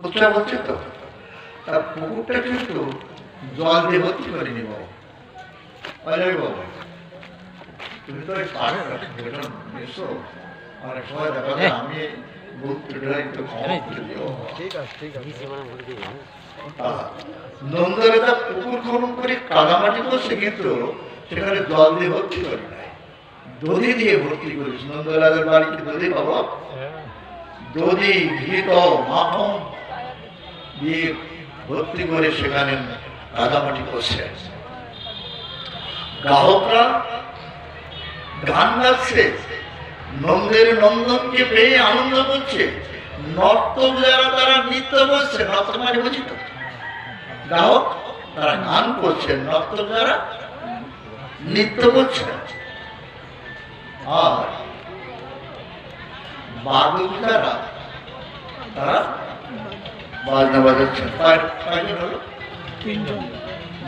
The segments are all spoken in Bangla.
বুঝতে বলছে তো? তা পুকুরটা কিন্তু জল দিয়ে ভর্তি করে নিব অজয় বাবু। তুমি তো অনেক সময় দেখা আমি পুকুর খনন করে কাদামাটি করছে কিন্তু সেখানে জল দিয়ে ভর্তি করি নাই দধি দিয়ে ভর্তি করিস নন্দরাজের বাড়িতে দধি বাবা? দধি ঘিত মাখন দিয়ে ভর্তি করে সেখানে কাদামাটি করছে। গ্রাহকরা গান গাচ্ছে, নন্দের নন্দনকে পেয়ে আনন্দ করছে। নর্তক যারা, তারা নৃত্য করছে নর্তক বুঝি তো। গ্রাহক, তারা গান করছে, নর্তক যারা নৃত্য করছে। আর বাদক যারা, তারা বাজনা বাজাচ্ছেন কয়- কয়জন হলো?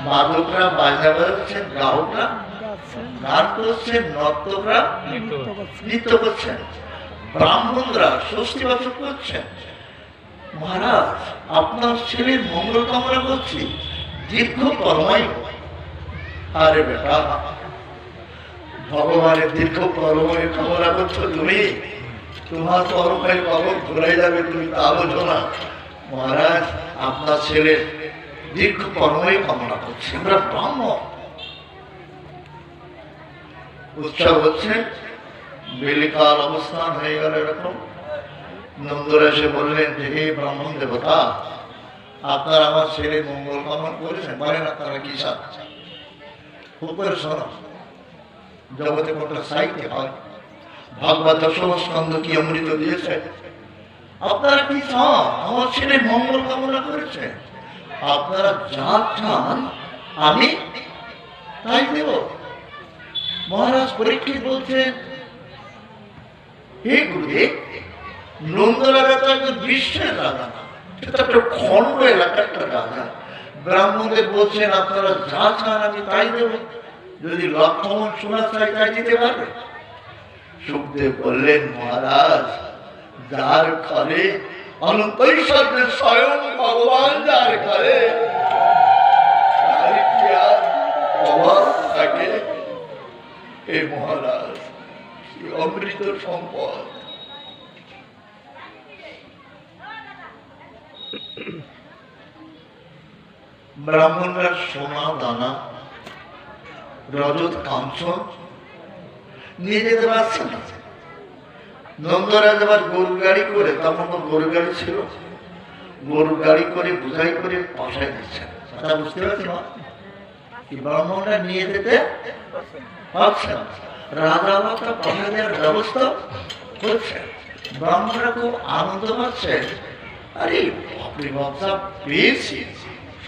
বাদকরা বাজনা বাজাচ্ছেন গান করছেন নর্তকরা নৃত্য করছেন ব্রাহ্মণরা করছেন মহারাজ আপনার ছেলের মঙ্গল কামনা করছি দীর্ঘ কর্মাই আরে বেটা ভগবানের দীর্ঘ কর্মই কামনা করছ তুমি। তোমার কর্মের কবর ঘুরে যাবে তুমি তা বোঝো না। মহারাজ, আপনার ছেলের দীর্ঘ কর্মই কামনা করছি। আমরা ব্রাহ্মণ উৎসব হচ্ছে, বেলিকার অবস্থান হয়ে গেল এরকম। নন্দর এসে বললেন যে, হে ব্রাহ্মণ দেবতা, আপনারা আমার ছেলে মঙ্গল কামনা করেছেন বলেন আপনারা কি সাথ উপরে শোনো, জগতে কোনটা সাইতে হয়। ভাগবত স্কন্ধ কি অমৃত দিয়েছে? আপনারা কি চান? আমার ছেলে মঙ্গল কামনা করেছে। আপনারা যা চান, আমি তাই দেব। মহারাজ পরীক্ষিত বলছেন, হে গুরুদেব তো একজন বিশ্বের রাজা। সেটা একটা খণ্ড একটা রাজা। ব্রাহ্মণদের বলছেন, আপনারা যা চান, আমি তাই দেব। যদি লক্ষ্মণ শোনা চাই, তাই দিতে পারবে? সুখদেব বললেন, মহারাজ যার ঘরে ঈশ্বরের স্বয়ং ভগবান যার ঘরে থাকে? হে মহারাজ অমৃত সম্পদ। ব্রাহ্মণরা সোনা, দানা, রজত, কাঞ্চন, নিয়ে যেতে পারছে না। নন্দরাজ আবার গরু গাড়ি করে, তখন তো গরু গাড়ি ছিল। গরু গাড়ি করে, বুঝাই করে পাশায় দিচ্ছেন কথা বুঝতে পারছি? ব্রাহ্মণরা নিয়ে যেতে পারছে না। রাজা মাতা পাশায় দেওয়ার ব্যবস্থা করছে। ব্রাহ্মণরা খুব আনন্দ পাচ্ছে। আরে, বাপরে বাপসা পেয়েছি।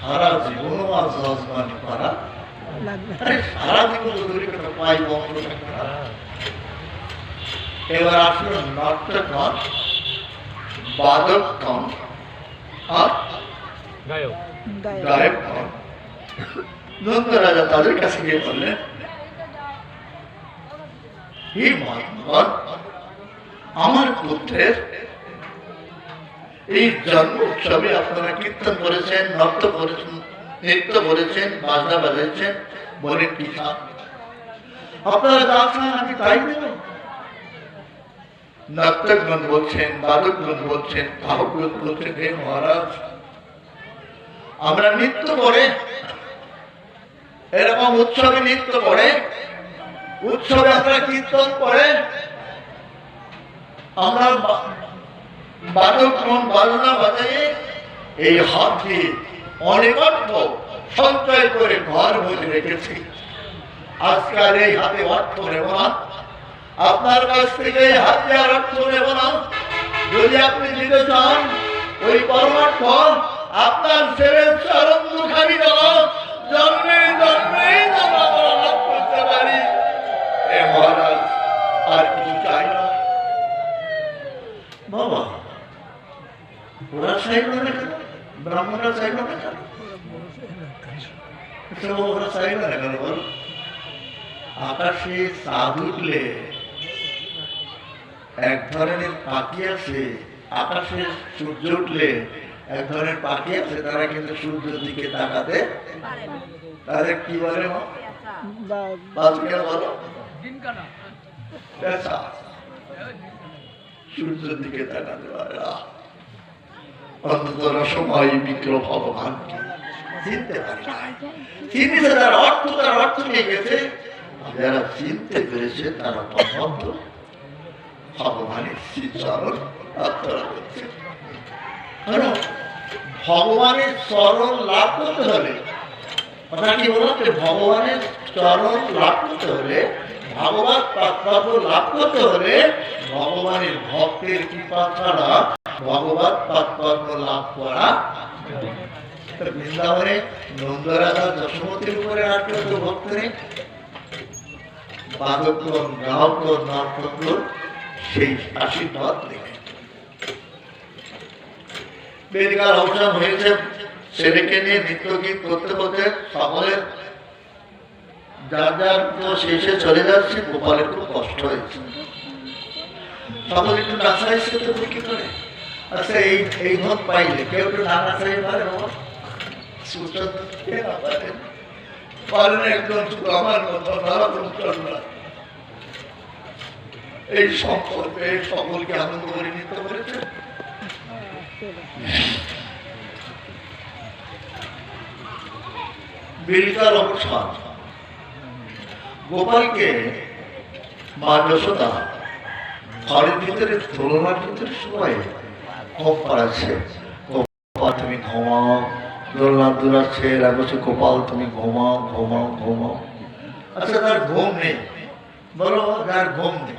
সারা জীবন আর যজমানি করা। আরে, সারা জীবন ধরে পাই বন্ধ এবার আসলো নাট্যগণ বাদকগণ আর গায়কগণ নন্দ রাজা তাদের কাছে গিয়ে বললেন হে মহাত্মাগণ আমার পুত্রের এই জন্ম উৎসবে আপনারা কীর্তন করেছেন নৃত্য করেছেন নৃত্য করেছেন বাজনা বাজাচ্ছেন বলেন কি আপনারা যা চান আমি তাই দেব। নাটকগণ বলছেন, বাদকগণ বলছেন ভাবগণ বলছেন, হে মহারাজ, আমরা নৃত্য করে এরকম উৎসবে নৃত্য করে উৎসবে আমরা কীর্তন করে, আমরা বাদকগণ বাজনা বাজাইয়ে এই হাত দিয়ে অনেক সঞ্চয় করে ঘর ভরে রেখেছি। আজকাল এই হাতে অর্থ নেব না আপনার কাছ থেকে হাত অর্থ নেব না। যদি আপনি দিতে চান, ওই পরমার্থ, আপনার ছেলের চরণ দুখানি দল জন্মে জন্মে করতে পারি। এ মহারাজ, আর কিছু ব্রাহ্মণরা কেন? বল? আকাশে উঠলে এক ধরনের পাখি আছে আকাশে সূর্য উঠলে এক ধরনের পাখি আছে তারা কিন্তু সূর্যের দিকে তাকাতে তাদের কি বলে বলো। সূর্যের দিকে তাকাতে পারে অন্তত সময় বিক্রম ভগবানকে চিনতে পারে চিনতে তার অর্থ তার অর্থ নিয়ে গেছে। যারা চিনতে পেরেছে তারা তথার্থ ভগবানের শ্রীচরণ প্রার্থনা করছে কারণ ভগবানের চরণ লাভ করতে হলে কথা কি বললাম যে ভগবানের চরণ লাভ করতে হলে ভাগবত তাৎপর্য লাভ করতে হলে ভগবানের ভক্তের কৃপা ছাড়া ভগবত তাৎপর্য লাভ করা। বৃন্দাবনে নন্দরাজা যশোমতির উপরে আটকে তো ভক্ত নেই বাদকগণ গ্রাহকগণ নর্তকগণ সেই আশীর্বাদ বেদিকার অবসান হয়েছে ছেলেকে নিয়ে নৃত্য গীত করতে করতে সকলের যার যার শেষে চলে যাচ্ছে, গোপালের খুব কষ্ট হয়েছে। সকলে একটু নাচাইছে তো কি করে। আচ্ছা এই এই ধন পাইলে কেউ একটু না নাচাই পারে পারেন শুধু আমার মতো চন্দ্রা এই এই সকলকে আনন্দ করে নিতে পেরেছে? গোপালকে মা যশোদা ঘরের ভিতরে তুলনার ভিতরে সবাই পাড়াচ্ছে। গোপাল, তুমি ঘুমাও। দোলনা দোলাচ্ছে রাখছে গোপাল, তুমি ঘুমাও ঘুমাও ঘুমাও। আচ্ছা তার ঘুম নেই। বলো যার ঘুম নেই।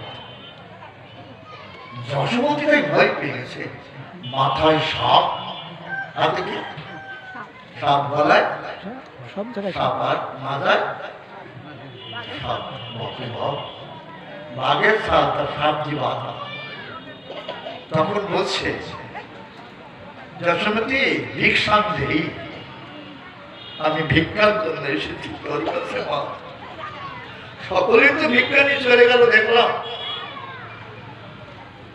যশোমতি তাই ভয় পেয়ে গেছে মাথায় সাপ হাতে কি? সাপ গলায়? সব জায়গায় সাপ। আর মাথায়? সাপ বাপরে বাপ। বাঘের সাপ তার সাপ বাঁধা। তখন বলছে যশোমতি ভিক্ষাম দেই আমি ভিক্ষার জন্য এসেছি তোর কাছে মা সকলেই তো ভিক্ষা নিয়ে চলে গেল দেখলাম।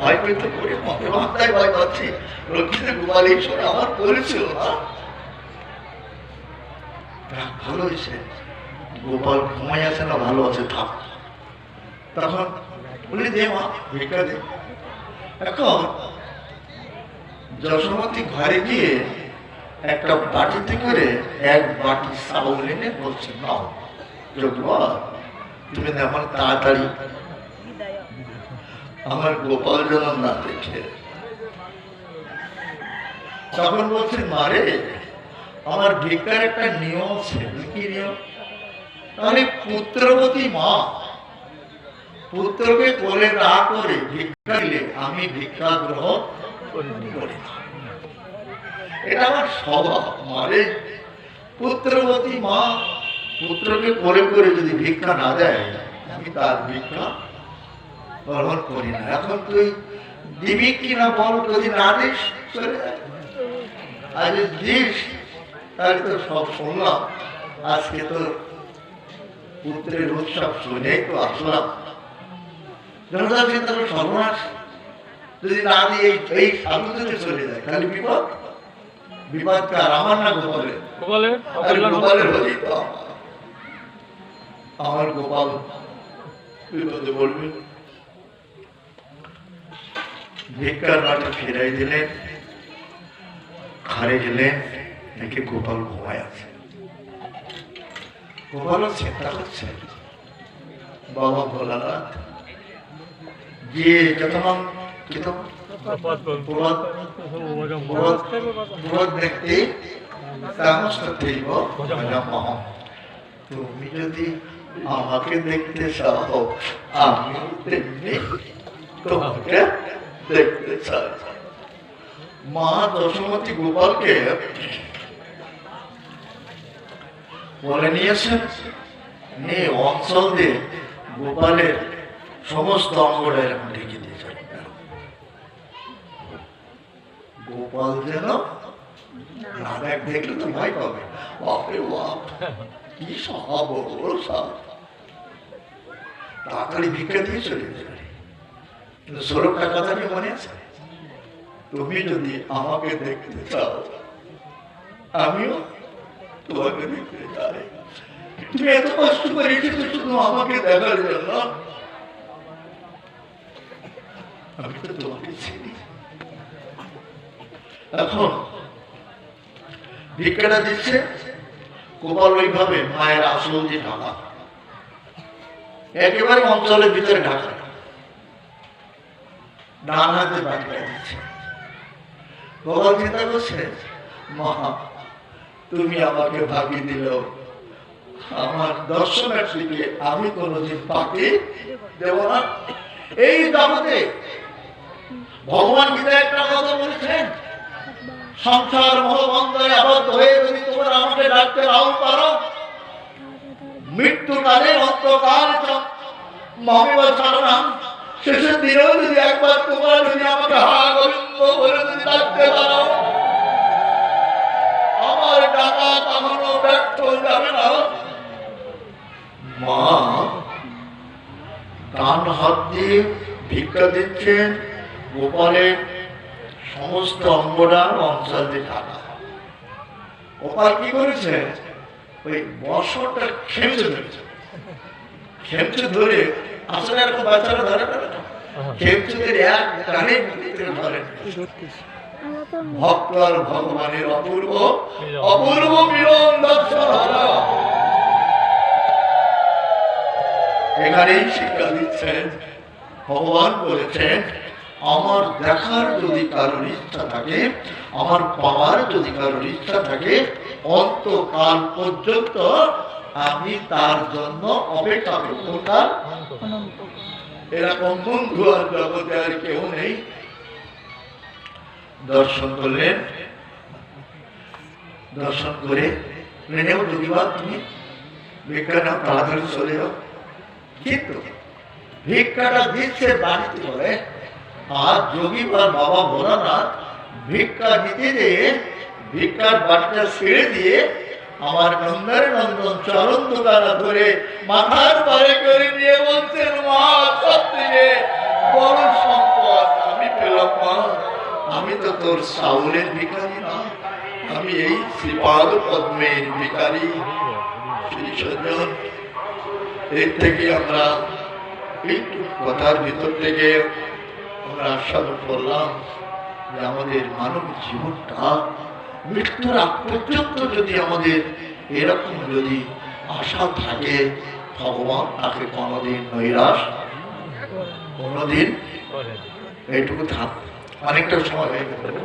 ভয় পেতে করে মনে মাথায় ভয় পাচ্ছি রক্ষিতে গোপাল সময় আমার না ভালো হয়েছে। গোপাল ঘুমাই আছে না, ভালো আছে, থাক। তখন বলি, দে, মা, ভিক্ষা দে। এখন যশোমতি ঘরে গিয়ে একটা বাটিতে করে এক বাটি চাউল এনে বলছে, নাও যোগবা তুমি আমার তাড়াতাড়ি আমার গোপাল যেন না দেখে। তখন বলছে, মারে, আমার ভিক্ষার একটা নিয়ম আছে। কি নিয়ম? তাহলে পুত্রবতী মা, পুত্রকে কোলে না করে ভিক্ষা দিলে আমি ভিক্ষা গ্রহণ করি এটা আমার স্বভাব। মারে, পুত্রবতী মা, পুত্রকে করে করে যদি ভিক্ষা না দেয়, আমি তার ভিক্ষা গ্রহণ করি না। এখন তুই দিবি কি না বল যদি না দিস চলে যায় দিস তাহলে তো সব শুনলাম। আজকে তো পুত্রের উৎসব শুনেই তো আসলাম। জনতা চিন্তা সর্বনাশ। যদি না দিয়ে এই সাধু যদি চলে যায় তাহলে বিপদ? বিপদ কার? আমার না গোপালের? গোপালের? আরে হলেই তো। আমার। আমার গোপাল বিপদে বলবে? ভিক্ষার বাটি ফিরাই দিলেন গেলেন দেখে গোপাল ঘুমায় আছে। গোপালও চিন্তা করছে বাবা ভোলানাথ তুমি যদি আমাকে দেখতে চাও আমি তোমাকে দেখতে চাই। মা দশমতী গোপালকে বলে নিয়েছেন নিয়ে অঞ্চল দিয়ে গোপালের সমস্ত অঙ্গটা এরকম ঢেকে দিয়েছেন গোপাল যেন দেখলে তো ভয় পাবে। বাপরে বাপ, কি সাপ তাড়াতাড়ি ভিক্ষা দিয়ে চলে কিন্তু কথা কি মনে আছে? তুমি যদি আমাকে দেখতে চাও, আমিও তোমাকে দেখতে চাই। তুমি এত কষ্ট করে শুধু আমাকে দেখার জন্য। আমি তো তোমাকে চিনি। এখন ভিক্ষাটা দিচ্ছে গোপাল ওইভাবে মায়ের আসল যে ঢাকা, একেবারে অঞ্চলের ভিতরে ঢাকা। ডান হাতে দিচ্ছে। করছে মা, তুমি আমাকে ভাগি দিল আমার দর্শনার্থীকে আমি কোনোদিন পাখি দেব না। এই জগতে ভগবান গীতা একটা কথা বলেছেন, সংসার মোহবন্ধনে আবদ্ধ হয়ে যদি তোমরা আমাকে ডাকতে নাও পারো, মৃত্যুকালে অন্তকাল শেষের দিনেও যদি একবার তোমরা যদি আমাকে হা গোবিন্দ বলে যদি ডাকতে পারো, আমার ডাকা কখনো ব্যর্থ যাবে না। মা, ডান হাত দিয়ে ভিক্ষা দিচ্ছেন গোপালের সমস্ত অঙ্গটা অঞ্চল দিয়ে ঢাকা গোপাল কি করেছে? ওই বর্ষটা খেমচে ধরেছে খেমচে ধরে আসলে এরকম বাচ্চারা ধরে না? খেমচে এক ধরে ভক্ত আর ভগবানের অপূর্ব অপূর্ব মিলন দর্শন হলো। এখানেই শিক্ষা দিচ্ছেন ভগবান বলেছেন আমার দেখার যদি কারোর ইচ্ছা থাকে আমার পাওয়ার যদি কারোর ইচ্ছা থাকে অন্তকাল পর্যন্ত আমি তার জন্য অপেক্ষা করব। তার এরকম বন্ধু আর জগতে আর কেউ নেই। দর্শন করলেন দর্শন করে নেও যোগীবাদ তুমি। ভিক্ষা নাও, তাড়াতাড়ি চলে যাও। কিন্তু ভিক্ষাটা দিচ্ছে বাড়িতে বলে, আর যোগীবার বাবা ভোলানাথ ভিক্ষা দিতে দিয়ে, ভিক্ষার বাড়িটা ছেড়ে দিয়ে আমার নন্দন নন্দন চরণ দোকানা ধরে মাথার পারে করে নিয়ে বলছেন মা সব বড় সম্পদ আমি পেলাম মা। আমি তো তোর সাউলের ভিখারি না। আমি এই শ্রীপাদ পদ্মের শ্রী সজ্জন এর থেকে আমরা একটু কথার ভিতর থেকে আমরা আস্বাদন করলাম যে আমাদের মানব জীবনটা মৃত্যুর আগ পর্যন্ত যদি আমাদের এরকম যদি আশা থাকে, ভগবান তাকে কোনোদিন নৈরাশ কোনোদিন এইটুকু থাক। অনেকটা সময় হয়ে গেল।